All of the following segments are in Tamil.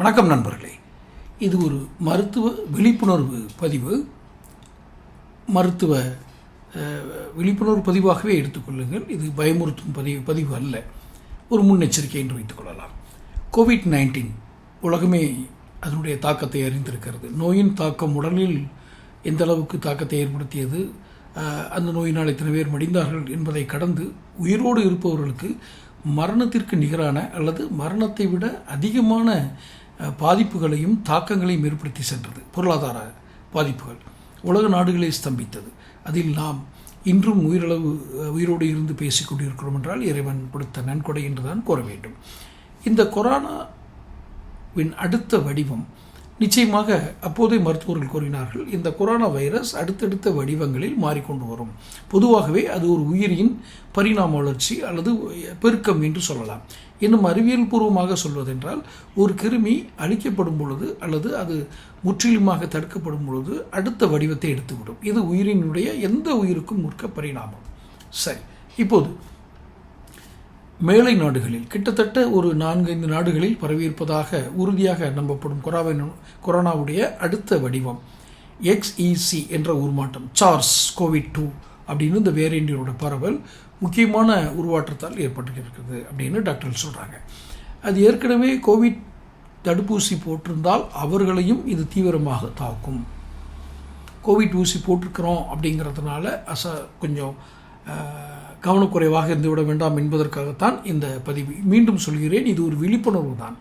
வணக்கம் நண்பர்களே. இது ஒரு மருத்துவ விழிப்புணர்வு பதிவு. மருத்துவ விழிப்புணர்வு பதிவாகவே எடுத்துக்கொள்ளுங்கள் இது பயமுறுத்தும் பதிவு பதிவு அல்ல. ஒரு முன்னெச்சரிக்கை என்று வைத்துக்கொள்ளலாம் கோவிட் நைன்டீன் உலகமே அதனுடைய தாக்கத்தை அறிந்திருக்கிறது. நோயின் தாக்கம் உடலில் எந்த அளவுக்கு தாக்கத்தை ஏற்படுத்தியது அந்த நோயினால் எத்தனை பேர் மடிந்தார்கள் என்பதை கடந்து உயிரோடு இருப்பவர்களுக்கு மரணத்திற்கு நிகரான அல்லது மரணத்தை விட அதிகமான பாதிப்புகளையும் தாக்கங்களையும் ஏற்படுத்தி சென்றது. பொருளாதார பாதிப்புகள் உலக நாடுகளை ஸ்தம்பித்தது. அதில் நாம் இன்றும் உயிரளவு உயிரோடு இருந்து பேசிக் கொண்டிருக்கிறோம் என்றால் இறைவன் கொடுத்த நன்கொடை என்றுதான் கூற வேண்டும். இந்த கொரோனாவின் அடுத்த வடிவம் நிச்சயமாக அப்போதே மருத்துவர்கள் கூறினார்கள் இந்த கொரோனா வைரஸ் அடுத்தடுத்த வடிவங்களில் மாறிக்கொண்டு வரும். பொதுவாகவே அது ஒரு உயிரியின் பரிணாம வளர்ச்சி அல்லது பெருக்கம் என்று சொல்லலாம். இன்னும் அறிவியல் பூர்வமாக சொல்வதென்றால் ஒரு கிருமி அழிக்கப்படும் பொழுது அல்லது அது முற்றிலுமாக தடுக்கப்படும் பொழுது அடுத்த வடிவத்தை எடுத்துவிடும். இது உயிரினுடைய எந்த உயிருக்கும் முற்க பரிணாமம். சரி இப்போது மேலை நாடுகளில் கிட்டத்தட்ட ஒரு நான்கைந்து நாடுகளில் பரவியிருப்பதாக உறுதியாக நம்பப்படும் கொராவின் கொரோனாவுடைய அடுத்த வடிவம் எக்ஸ்இசி என்ற உருமாற்றம் சார்ஸ் கோவிட் டூ அப்படின்னு இந்த வேரியண்டியோட பரவல் முக்கியமான உருவாற்றத்தால் ஏற்பட்டிருக்கிறது அப்படின்னு டாக்டர் சொல்கிறாங்க அது ஏற்கனவே கோவிட் தடுப்பூசி போட்டிருந்தால் அவர்களையும் இது தீவிரமாக தாக்கும். கோவிட் ஊசி போட்டிருக்கிறோம் அப்படிங்கிறதுனால அச கொஞ்சம் கவனக்குறைவாக இருந்துவிட வேண்டாம் என்பதற்காகத்தான் இந்த பதிவு. மீண்டும் சொல்கிறேன் இது ஒரு விழிப்புணர்வு தான்.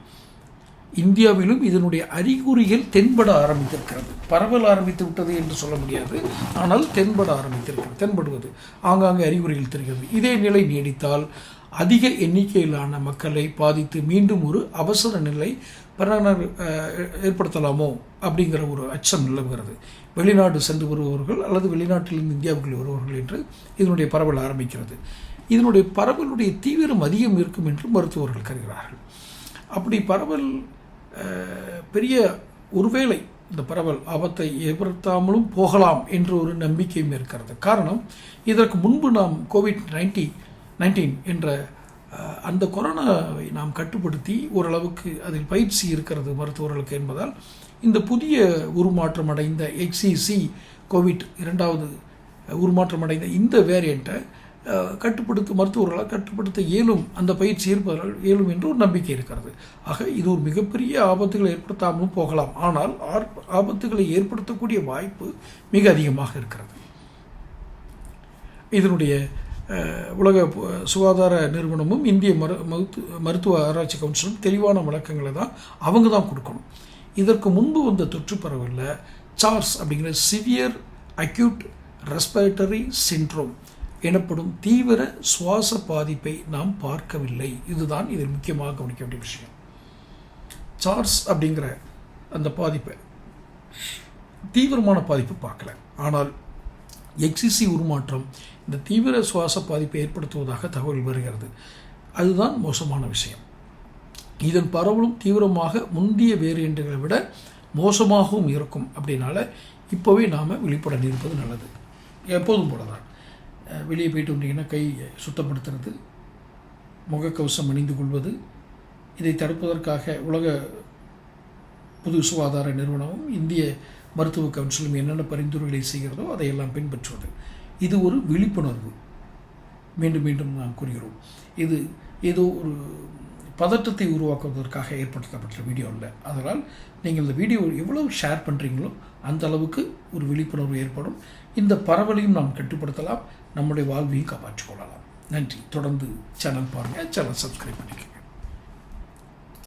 இந்தியாவிலும் இதனுடைய அறிகுறிகள் தென்பட ஆரம்பித்திருக்கிறது. பரவல் ஆரம்பித்து விட்டது என்று சொல்ல முடியாது. ஆனால் தென்பட ஆரம்பித்திருக்கிறது. தென்படுவது ஆங்காங்கே அறிகுறிகள் தெரிகிறது. இதே நிலை நீடித்தால் அதிக எண்ணிக்கையிலான மக்களை பாதித்து மீண்டும் ஒரு அவசர நிலை பிறனர் ஏற்படுத்தலாமோ அப்படிங்கிற ஒரு அச்சம் நிலவுகிறது. வெளிநாடு சென்று வருபவர்கள் அல்லது வெளிநாட்டிலிருந்து இந்தியாவுக்குள் வருபவர்கள் என்று இதனுடைய பரவல் ஆரம்பிக்கிறது. இதனுடைய பரவலுடைய தீவிரம் அதிகம் இருக்கும் என்று மருத்துவர்கள் கருகிறார்கள் அப்படி பரவல் பெரிய ஒருவேளை இந்த பரவல் ஆபத்தை ஏற்படுத்தாமலும் போகலாம் என்ற ஒரு நம்பிக்கையும் இருக்கிறது. காரணம் இதற்கு முன்பு நாம் கோவிட் நைன்டி நைன்டீன் என்ற அந்த கொரோனாவை நாம் கட்டுப்படுத்தி ஓரளவுக்கு அதில் பயிற்சி இருக்கிறது மருத்துவர்களுக்கு என்பதால் இந்த புதிய உருமாற்றம் அடைந்த எக்ஸிசி கோவிட் இரண்டாவது உருமாற்றம் அடைந்த இந்த வேரியண்ட்டை கட்டுப்படுத்த மருத்துவர்களால் கட்டுப்படுத்த இயலும் அந்த பயிற்சி இருப்பதால் இயலும் என்று ஒரு நம்பிக்கை இருக்கிறது. ஆக இது ஒரு மிகப்பெரிய ஆபத்துகளை ஏற்படுத்தாமலும் போகலாம். ஆனால் ஆர்- ஆபத்துகளை ஏற்படுத்தக்கூடிய வாய்ப்பு மிக அதிகமாக இருக்கிறது. இதனுடைய உலக சுகாதார நிறுவனமும் இந்திய மரு மருத்து- மருத்துவ ஆராய்ச்சி கவுன்சிலும் தெளிவான விளக்கங்களை தான் அவங்க தான் கொடுக்கணும். இதற்கு முன்பு வந்த தொற்று பரவலில் சார்ஸ் அப்படிங்கிற சிவியர் அக்யூட் ரெஸ்பிரேட்டரி சிண்ட்ரோம். எனப்படும் தீவிர சுவாச பாதிப்பை நாம் பார்க்கவில்லை. இதுதான் இதில் முக்கியமாக கவனிக்க வேண்டிய விஷயம். சார்ஸ் அப்படிங்கிற அந்த பாதிப்பை தீவிரமான பாதிப்பு பார்க்கல. ஆனால் எக்ஸிசி உருமாற்றம் இந்த தீவிர சுவாச பாதிப்பை ஏற்படுத்துவதாக தகவல் வருகிறது. அதுதான் மோசமான விஷயம். இதன் பரவலும் தீவிரமாக முந்தைய வேரியண்ட்டுகளை விட மோசமாகவும் இருக்கும். அப்படின்னால இப்போவே நாம் விழிப்புடன் இருப்பது நல்லது. எப்போதும் போல தான் வெளியே போயிட்டு வந்தீங்கன்னா கை சுத்தப்படுத்துறது முகக்கவசம் அணிந்து கொள்வது இதை தடுப்பதற்காக உலக பொது சுகாதார நிறுவனமும் இந்திய மருத்துவ கவுன்சிலும் என்னென்ன பரிந்துரைகளை செய்கிறதோ அதையெல்லாம் பின்பற்றுவது. இது ஒரு விழிப்புணர்வு. மீண்டும் மீண்டும் நாம் கூறுகிறோம். இது ஏதோ ஒரு பதட்டத்தை உருவாக்குவதற்காக ஏற்படுத்தப்பட்ட வீடியோ இல்லை அதனால் நீங்கள் இந்த வீடியோ எவ்வளவு ஷேர் பண்ணுறீங்களோ அந்த அளவுக்கு ஒரு விழிப்புணர்வு ஏற்படும். இந்த பரவலையும் நாம் கட்டுப்படுத்தலாம். நம்முடைய வாழ்வையும் காப்பாற்றிக் கொள்ளலாம். நன்றி. தொடர்ந்து சேனல் பாருங்கள் சேனல் சப்ஸ்கிரைப் பண்ணிக்கோங்க.